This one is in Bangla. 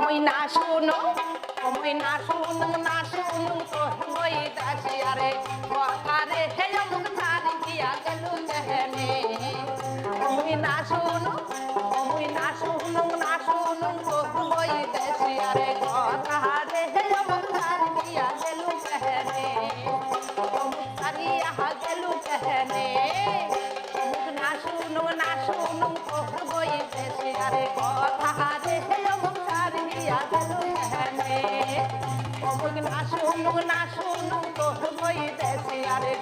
ওই না শুনো ওই না তো ওই দাসি আরে। আরে না শুনো ওই তো ওই দাসি আরে। কথা হে মুখ ছাড়ি দিয়া গেল কেহনে মুখ ছাড়িয়া গেল কেহনে না শুনো না শুনো তো গেল কেহনে অমুক না শুনু না শুনু তোর বই দেশে আরে